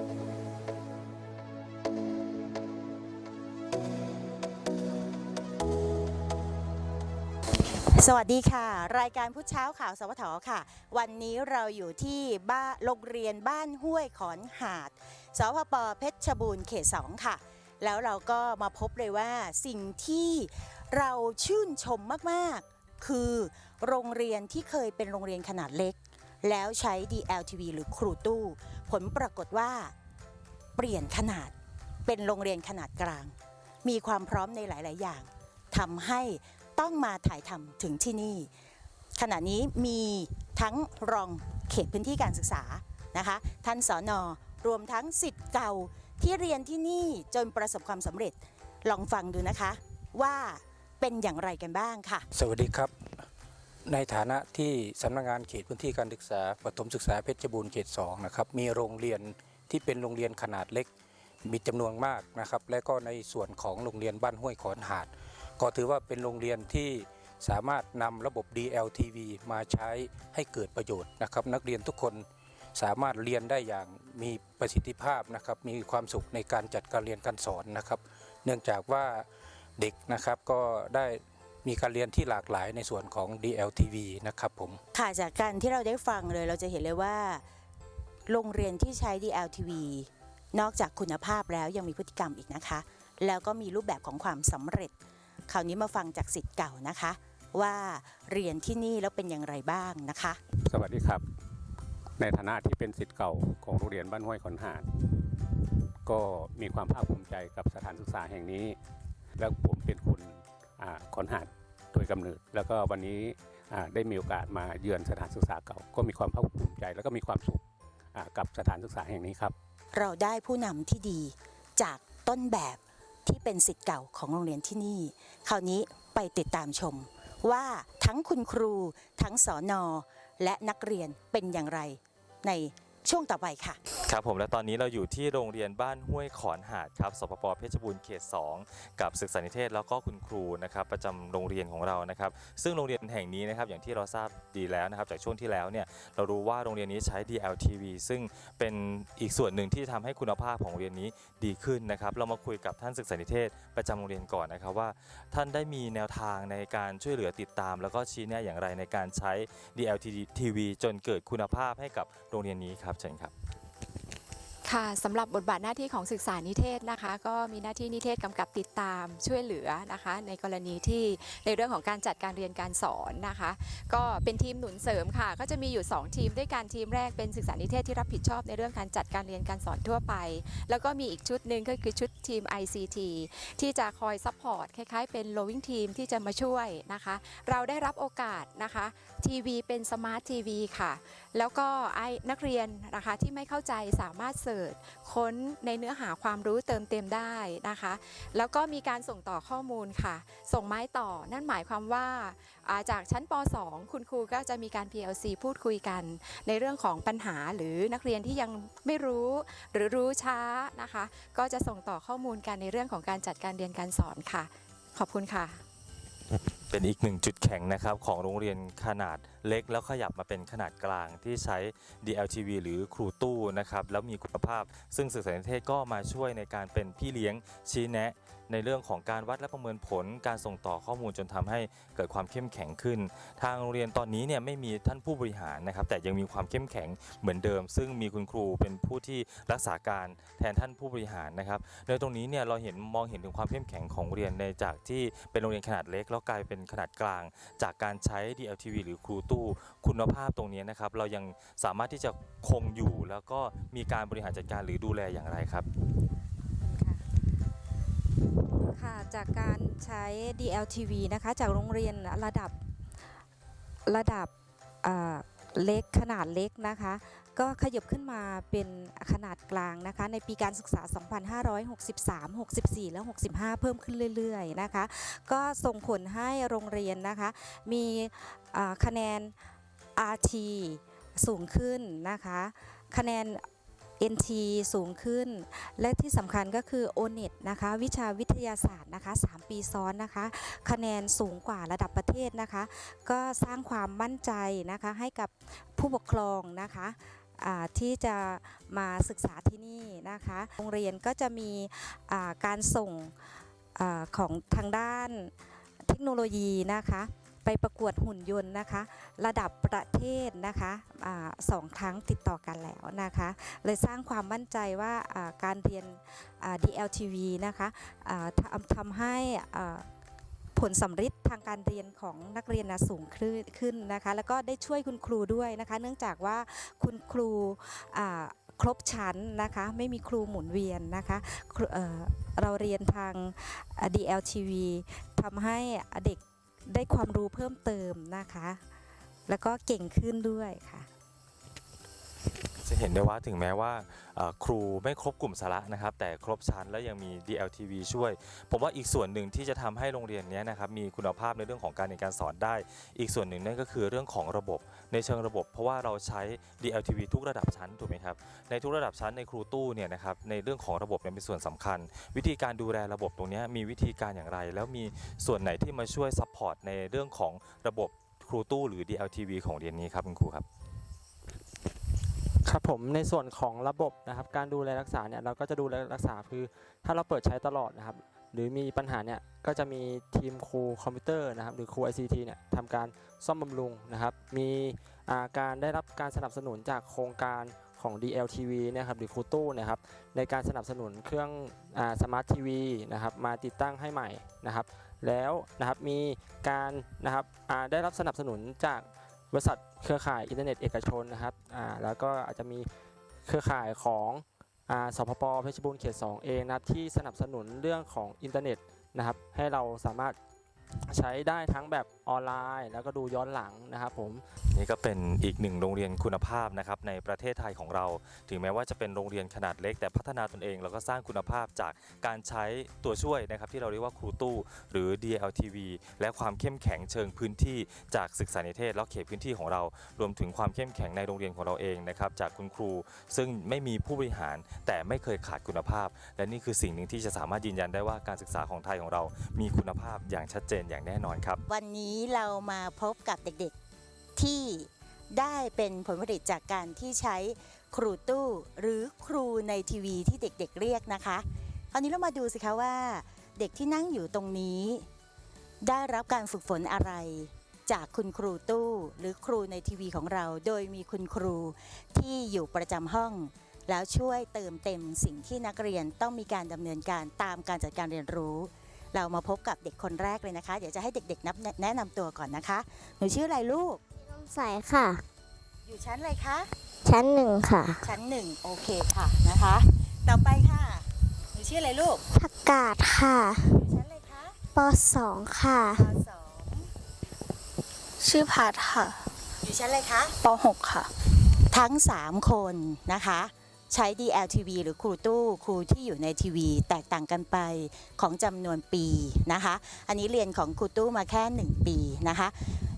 สวัสดีค่ะ รายการพุชเช้าข่าวสวทค่ะ วันนี้เราอยู่ที่บ้านโรงเรียนบ้านห้วยขอนหาด สพปเพชรบูรณ์เขต2ค่ะ แล้วเราก็มาพบเลยว่าสิ่งที่เราชื่นชมมากๆ คือโรงเรียนที่เคยเป็นโรงเรียนขนาดเล็ก แล้วใช้ DLTV หรือครูตู้ ผลปรากฏว่า เปลี่ยนขนาดเป็นโรงเรียนขนาดกลาง มีความพร้อมในหลาย ๆ อย่างทำให้ต้องมาถ่ายทำถึงที่นี่ ขณะนี้มีทั้งรองเขตพื้นที่การศึกษานะคะท่านสอนอรวมทั้งสิทธิ์เก่าที่เรียนที่นี่จนประสบความสำเร็จลองฟังดูนะคะว่าเป็นอย่างไรกันบ้างค่ะ สวัสดีครับ ในฐานะที่สำนักงานเขตพื้นที่การศึกษาปฐมศึกษาเพชรบูรณ์เขต2นะครับมีโรงเรียนที่เป็นโรงเรียนขนาดเล็ก มีจำนวนมากนะครับ และก็ในส่วนของโรงเรียนบ้านห้วยขอนหาด ก็ถือว่าเป็นโรงเรียนที่สามารถนำระบบ DLTV มาใช้ให้เกิดประโยชน์นะครับ นักเรียนทุกคนสามารถเรียนได้อย่างมีประสิทธิภาพนะครับ มีความสุขในการจัดการเรียนการสอนนะครับ เนื่องจากว่าเด็กนะครับก็ได้ มีการเรียนที่หลากหลายในส่วนของ DLTV นะครับผม ค่ะจากการที่เราได้ฟังเลยเราจะเห็นเลยว่า โรงเรียนที่ใช้ DLTV นอกจากคุณภาพแล้วยังมีพฤติกรรมอีกนะคะ แล้วก็มีรูปแบบของความสำเร็จ คราวนี้มาฟังจากสิทธิ์เก่านะคะ ว่าเรียนที่นี่แล้วเป็นอย่างไรบ้างนะคะ สวัสดีครับ ในฐานะที่เป็นสิทธิ์เก่าของโรงเรียนบ้านห้วยขอนหาด ก็มีความภาคภูมิใจกับสถานศึกษาแห่งนี้ แล้วผมเป็นคนอ่าขอนหาด โดยกำเนิด แล้วก็วันนี้ได้มีโอกาสมาเยือนสถานศึกษาเก่า ก็มีความภาคภูมิใจ แล้วก็มีความสุขกับสถานศึกษาแห่งนี้ครับ เราได้ผู้นำที่ดีจากต้นแบบที่เป็นสิทธิ์เก่าของโรงเรียนที่นี่ คราวนี้ไปติดตามชม ว่าทั้งคุณครูทั้งสอนอและนักเรียนเป็นอย่างไรใน ช่วงต่อไปค่ะ ครับผมและตอนนี้เราอยู่ที่โรงเรียนบ้านห้วยขอนหาดครับสปปเพชรบูรณ์เขต 2 กับศึกษานิเทศแล้วก็คุณครูนะครับประจำโรงเรียนของเรานะครับ ซึ่งโรงเรียนแห่งนี้นะครับอย่างที่เราทราบดีแล้วนะครับ จากช่วงที่แล้วเนี่ยเรารู้ว่าโรงเรียนนี้ใช้ DLTV ซึ่งเป็นอีกส่วนหนึ่งที่ทำให้คุณภาพของโรงเรียนนี้ดีขึ้นนะครับ เรามาคุยกับท่านศึกษานิเทศประจำโรงเรียนก่อนนะครับว่า ท่านได้มีแนวทางในการช่วยเหลือติดตาม แล้วก็ชี้แนะอย่างไรในการใช้ DLTV จนเกิดคุณภาพให้กับโรงเรียนนี้ครับเชิญครับ ค่ะสำหรับบทบาทหน้าที่ของศึกษานิเทศนะคะ ก็มีหน้าที่นิเทศกำกับติดตามช่วยเหลือนะคะ ในกรณีที่ในเรื่องของการจัดการเรียนการสอนนะคะ ก็เป็นทีมหนุนเสริมค่ะ ก็จะมีอยู่ 2 ทีมด้วยกันทีมแรกเป็นศึกษานิเทศที่รับผิดชอบในเรื่องการจัดการเรียนการสอนทั่วไป แล้วก็มีอีกชุดหนึ่งก็คือชุดทีม ICT ที่จะคอยซัพพอร์ตคล้ายๆ เป็น lowing team ที่จะมาช่วยนะคะ เราได้รับโอกาสนะคะทีวีเป็นสมาร์ททีวีค่ะ แล้วก็ไอ้นักเรียนนะคะที่ไม่เข้าใจสามารถเสิร์ชค้นในเนื้อหาความรู้เติมเต็มได้นะคะ แล้วก็มีการส่งต่อข้อมูลค่ะ ส่งไม้ต่อนั่นหมายความว่าอ่าจากชั้นป .2 คุณครูก็จะมีการ PLC พูดคุยกัน ในเรื่องของปัญหาหรือนักเรียนที่ยังไม่รู้หรือรู้ช้านะคะ ก็จะส่งต่อข้อมูลกันในเรื่องของการจัดการเรียนการสอนค่ะ ขอบคุณค่ะ เป็นอีกหนึ่งจุดแข็งนะครับของโรงเรียนขนาดเล็ก แล้วขยับมาเป็นขนาดกลางที่ใช้ DLTV หรือครูตู้นะครับแล้วมีคุณภาพ ซึ่งสื่อสารนิเทศก็มาช่วยในการเป็นพี่เลี้ยงชี้แนะ ในเรื่องของการวัดและประเมินผลการส่งต่อข้อมูลจนทำให้เกิดความเข้มแข็งขึ้น ทางโรงเรียนตอนนี้เนี่ยไม่มีท่านผู้บริหารนะครับ แต่ยังมีความเข้มแข็งเหมือนเดิม ซึ่งมีคุณครูเป็นผู้ที่รักษาการแทนท่านผู้บริหารนะครับในตรงนี้เนี่ยเราเห็นมองเห็นถึงความเข้มแข็งของโรงเรียนในจากที่เป็นโรงเรียนขนาดเล็ก แล้วกลายเป็นขนาดกลาง จากการใช้ DLTV หรือครูตู้ คุณภาพตรงนี้นะครับ เรายังสามารถที่จะคงอยู่แล้วก็มีการบริหารจัดการหรือดูแลอย่างไรครับ ค่ะจากการใช้ DLTV นะคะจากโรงเรียนระดับระดับเล็กขนาดเล็กนะคะ ก็ขยับขึ้นมาเป็นขนาดกลางนะคะ ในปีการศึกษา 2563 64 และ 65 เพิ่มขึ้นเรื่อยๆนะคะ ก็ส่งผลให้โรงเรียนนะคะ มีคะแนน RT สูงขึ้นนะคะ คะแนน NT สูงขึ้น และที่สำคัญก็คือ o n e t นะคะวิชาวิทยาศาสตร์นะคะ 3 ปีซ้อนนะคะ คะแนนสูงกว่าระดับประเทศนะคะ ก็สร้างความมั่นใจนะคะให้กับผู้ปกครองนะคะที่จะมาศึกษาที่นี่นะคะ โรงเรียนก็จะมีการส่งอของทางด้านเทคโนโลยีนะคะ ไปประกวดหุ่นยนต์นะคะ ระดับประเทศนะคะอาสองครั้งติดต่อกันแล้วนะคะ เลยสร้างความมั่นใจว่าการเรียน DLTV นะคะอ่าทำทำให้ผลสำฤทธิ์ทางการเรียนของนักเรียนนะสูงขึ้นนะคะ แล้วก็ได้ช่วยคุณครูด้วยนะคะ เนื่องจากว่าคุณครูครบชั้นนะคะไม่มีครูหมุนเวียนนะคะเเราเรียนทาง DLTV ทำให้เด็ก ได้ความรู้เพิ่มเติมนะคะ แล้วก็เก่งขึ้นด้วยค่ะ จะเห็นได้ว่าถึงแม้ว่าครูไม่ครบกลุ่มสาระนะครับ แต่ครบชั้นและยังมี DLTV ช่วย ผมว่าอีกส่วนหนึ่งที่จะทำให้โรงเรียนนี้นะครับมีคุณภาพในเรื่องของการเรียนการสอนได้ อีกส่วนหนึ่งนั่นก็คือเรื่องของระบบในเชิงระบบ เพราะว่าเราใช้ DLTV ทุกระดับชั้นถูกไหมครับในทุกระดับชั้นในครูตู้เนี่ยนะครับในเรื่องของระบบเนี่ยเป็นส่วนสำคัญ วิธีการดูแลระบบตรงนี้มีวิธีการอย่างไร แล้วมีส่วนไหนที่มาช่วยซัพพอร์ตในเรื่องของระบบครูตู้หรือ DLTV ของเรียนนี้ครับคุณครูครับ ครับผมในส่วนของระบบนะครับการดูแลรักษาเนี่ยเราก็จะดูแลรักษาคือถ้าเราเปิดใช้ตลอดนะครับหรือมีปัญหาเนี่ยก็จะมีทีมครูคอมพิวเตอร์นะครับหรือครู ICT เนี่ยทำการซ่อมบำรุงนะครับ มีาการได้รับการสนับสนุนจากโครงการของ DLTV นะครับหรือครูตู้นะครับในการสนับสนุนเครื่องสมาร์ททีวีนะครับมาติดตั้งให้ใหม่นะครับ แล้วนะครับมีการนะครับได้รับสนับสนุนจาก บริษัทเครือข่ายอินเทอร์เน็ตเอกชนนะครับอ่าแล้วก็อาจจะมีเครือข่ายของอ่าสพปเพชรบูรณ์เขต2เองนะครับที่สนับสนุนเรื่องของอินเทอร์เน็ตนะครับให้เราสามารถ ใช้ได้ทั้งแบบออนไลน์ แล้วก็ดูย้อนหลังนะครับผม นี่ก็เป็นอีกหนึ่งโรงเรียนคุณภาพนะครับในประเทศไทยของเรา ถึงแม้ว่าจะเป็นโรงเรียนขนาดเล็ก แต่พัฒนาตนเองแล้วก็สร้างคุณภาพจากการใช้ตัวช่วยนะครับที่เราเรียกว่าครูตู้ หรือ DLTV และความเข้มแข็งเชิงพื้นที่จากศึกษานิเทศและเขตพื้นที่ของเรา รวมถึงความเข้มแข็งในโรงเรียนของเราเองนะครับจากคุณครู ซึ่งไม่มีผู้บริหาร แต่ไม่เคยขาดคุณภาพ และนี่คือสิ่งหนึ่งที่จะสามารถยืนยันได้ว่าการศึกษาของไทยของเรา มีคุณภาพอย่างชัดเจนอย่างแน่นอนครับ วันนี้เรามาพบกับเด็กๆ ที่ได้เป็นผลผลิตจากการที่ใช้ครูตู้หรือครูในทีวีที่เด็กๆเรียกนะคะ คราวนี้เรามาดูสิคะว่า เด็กที่นั่งอยู่ตรงนี้ ได้รับการฝึกฝนอะไร จากคุณครูตู้หรือครูในทีวีของเรา โดยมีคุณครูที่อยู่ประจำห้อง แล้วช่วยเติมเต็มสิ่งที่นักเรียนต้องมีการดำเนินการตามการจัดการเรียนรู้ เรามาพบกับเด็กคนแรกเลยนะคะ เดี๋ยวจะให้เด็กๆนับแนะนำตัวก่อนนะคะ หนูชื่ออะไรลูก ใสค่ะ อยู่ชั้นอะไรคะ ชั้นหนึ่งค่ะ ชั้นหนึ่งโอเคค่ะนะคะ ต่อไปค่ะ หนูชื่ออะไรลูก ผักกาดค่ะอยู่ชั้นอะไรคะปสองค่ะ ปสองชื่อพัดค่ะอยู่ชั้นอะไรคะ ป .6 ค่ะ ทั้ง 3 คนนะคะ ใช้ DLTV หรือครูตู้ครูที่อยู่ในทีวี แตกต่างกันไปของจำนวนปีนะคะ อันนี้เรียนของครูตู้มาแค่ 1 ปีนะคะ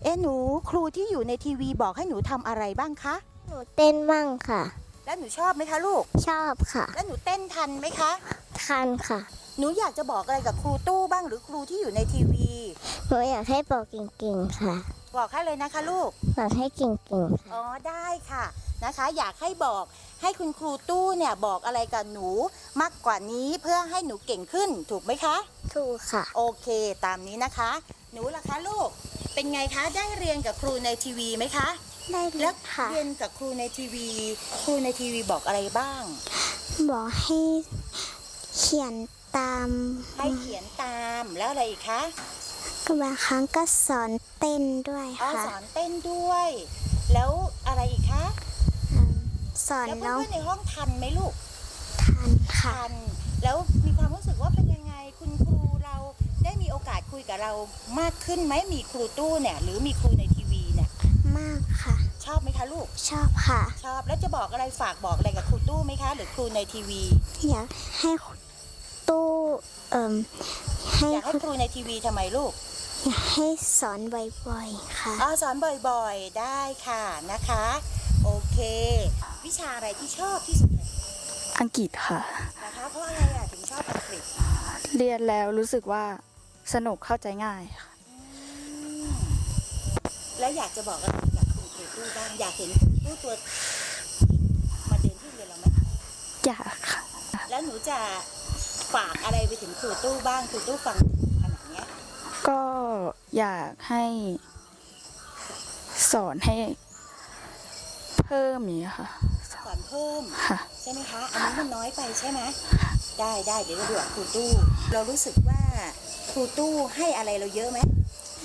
เอ๊ะหนูครูที่อยู่ในทีวีบอกให้หนูทำอะไรบ้างคะ หนูเต้นมั่งค่ะ แล้วหนูชอบไหมคะลูก ชอบค่ะ แล้วหนูเต้นทันไหมคะ ทันค่ะ หนูอยากจะบอกอะไรกับครูตู้บ้างหรือครูที่อยู่ในทีวี หนูอยากให้บอกเก่งๆค่ะ บอกให้เลยนะคะลูก บอกให้เก่งๆอ๋อได้ค่ะ นะคะ อยากให้บอกให้คุณครูตู้เนี่ยบอกอะไรกับหนูมากกว่านี้เพื่อให้หนูเก่งขึ้นถูกไหมคะ ถูกค่ะ โอเคตามนี้นะคะ หนูล่ะคะลูกเป็นไงคะได้เรียนกับครูในทีวีไหมคะได้แล้แล้ววค่ะเรียนกับครูในทีวี ครูในทีวีบอกอะไรบ้าง บอกให้เขียนตาม ให้เขียนตามแล้วอะไรอีกคะบางครั้งก็สอนเต้นด้วยอ๋อค่ะสอนเต้นด้วย แล้วอะไรอีกคะอืม สอนแล้วน้องเพื่อนๆในห้องทันไหมลูก ทันค่ะ ทัน แล้วมีความรู้สึกว่าเป็นยังไงคุณครูเราได้มีโอกาสคุยกับเรามากขึ้นไหมมีครูตู้เนี่ย หรือมีครูในทีวีเนี่ย มากค่ะ ชอบไหมคะลูก ชอบค่ะ ชอบแล้วจะบอกอะไรฝากบอกอะไรกับครูตู้ไหมคะ หรือครูในทีวี อยากให้ตู้เอ่มให้อยากให้ครูในทีวีทำไมลูก อยากให้สอนบ่อยๆค่ะ อ๋อสอนบ่อยๆ ได้ค่ะนะคะโอ เค วิชาอะไรที่ชอบที่สุดเลยอังกฤษค่ะ นะคะเพราะอะไรอะถึงชอบอังกฤษเรียนแล้วรู้สึกว่าสนุกเข้าใจง่ายค่ะ แล้วอยากจะบอกอะไรกับคุณครูตู้บ้างอยากเห็นคุณครูตู้ตัวมาเดินที่โรงเรียนเราไหมอยากค่ะอแล้วหนูจะฝากอะไรไปถึงครูตู้บ้างครูตู้ฟังขนาดเนี้ย ก็อยากให้สอนให้เพิ่มอย่างนี้ยค่ะ สอนเพิ่มค่ะ ใช่ไหมคะ อันนี้มันน้อยไปใช่ไหมได้ได้เดี๋ยวเราดูกับครูตู้ เรารู้สึกว่าครูตู้ให้อะไรเราเยอะไหม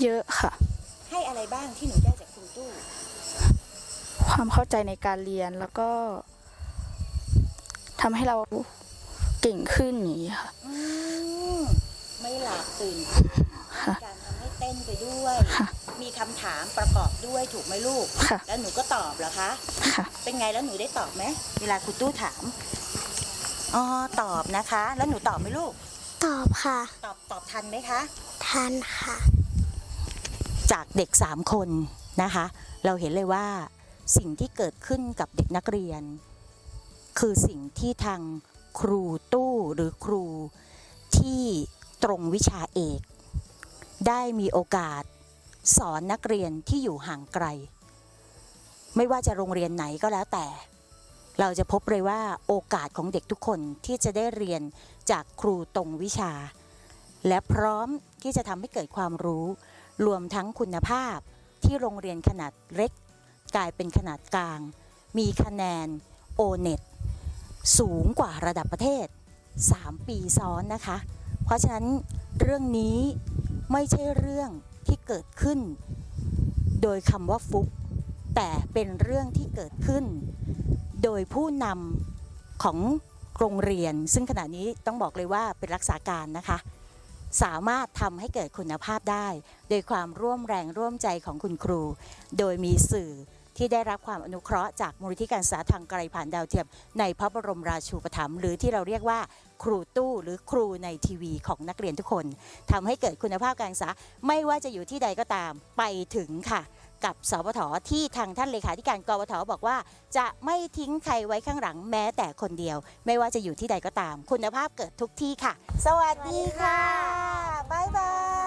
เยอะค่ะ ให้อะไรบ้างที่หนูได้จากครูตู้ ความเข้าใจในการเรียนแล้วก็ทำให้เราเก่งขึ้นอย่างนี้ค่ะอืมไม่หลับตื่นค่ะการทำให้เต้นไปด้วยค่ะ มีคำถามประกอบด้วยถูกไหมลูก ค่ะ แล้วหนูก็ตอบเหรอคะ ค่ะ เป็นไงแล้วหนูได้ตอบไหมเวลาครูตู้ถาม อ๋อ ตอบนะคะ แล้วหนูตอบไหมลูก ตอบค่ะ ตอบตอบทันไหมคะ ทันค่ะ จากเด็ก 3 คนนะคะ เราเห็นเลยว่าสิ่งที่เกิดขึ้นกับเด็กนักเรียน คือสิ่งที่ทางครูตู้หรือครูที่ตรงวิชาเอก ได้มีโอกาส สอนนักเรียนที่อยู่ห่างไกล ไม่ว่าจะโรงเรียนไหนก็แล้วแต่ เราจะพบเลยว่าโอกาสของเด็กทุกคนที่จะได้เรียนจากครูตรงวิชา และพร้อมที่จะทำให้เกิดความรู้ รวมทั้งคุณภาพที่โรงเรียนขนาดเล็ก กลายเป็นขนาดกลาง มีคะแนน o n e t สูงกว่าระดับประเทศ 3 ปีซ้อนนะคะ เพราะฉะนั้นเรื่องนี้ไม่ใช่เรื่อง ที่เกิดขึ้น โดยคำว่าฟุก แต่เป็นเรื่องที่เกิดขึ้น โดยผู้นำของโรงเรียน ซึ่งขณะนี้ต้องบอกเลยว่าเป็นรักษาการนะคะ สามารถทำให้เกิดคุณภาพได้ โดยความร่วมแรงร่วมใจของคุณครู โดยมีสื่อที่ได้รับความอนุเคราะห์จากมูลนิธิการศึกษาทางไกลผ่านดาวเทียมในพระบรมราชูปถัมภ์หรือที่เราเรียกว่า ครูตู้หรือครูในทีวีของนักเรียนทุกคนทำให้เกิดคุณภาพการศึกษา ไม่ว่าจะอยู่ที่ใดก็ตามไปถึงค่ะ กับสพทที่ทางท่านเลขาธิการกวทบอกว่า จะไม่ทิ้งใครไว้ข้างหลังแม้แต่คนเดียว ไม่ว่าจะอยู่ที่ใดก็ตาม คุณภาพเกิดทุกที่ค่ะ สวัสดีค่ะบ๊ายบาย